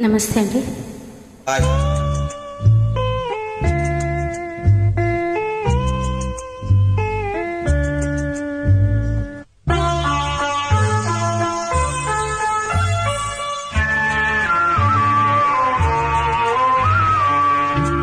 నమస్తే అండి.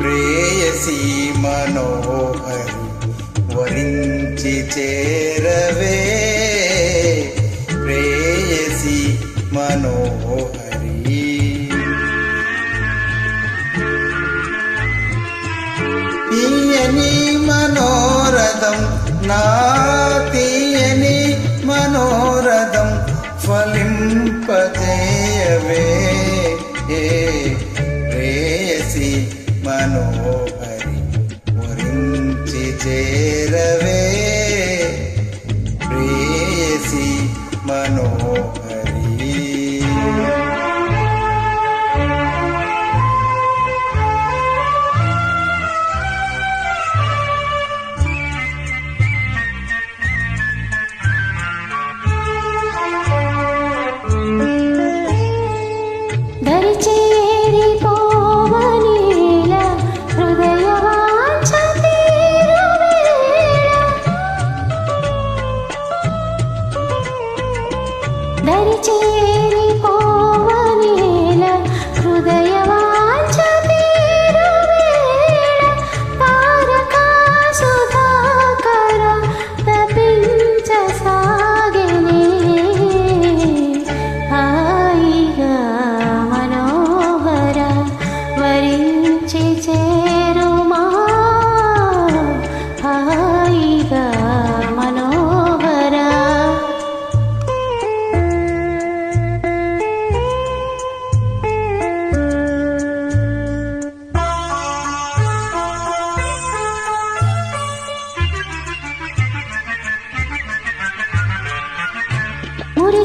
ప్రేయసీ మనోహరి వరించి చే మనోహరి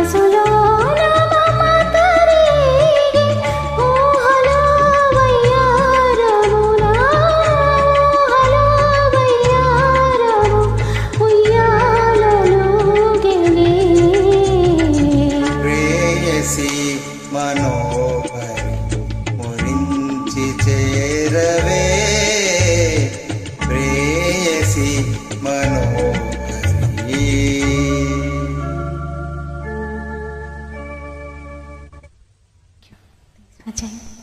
మనసులోన 맞 아.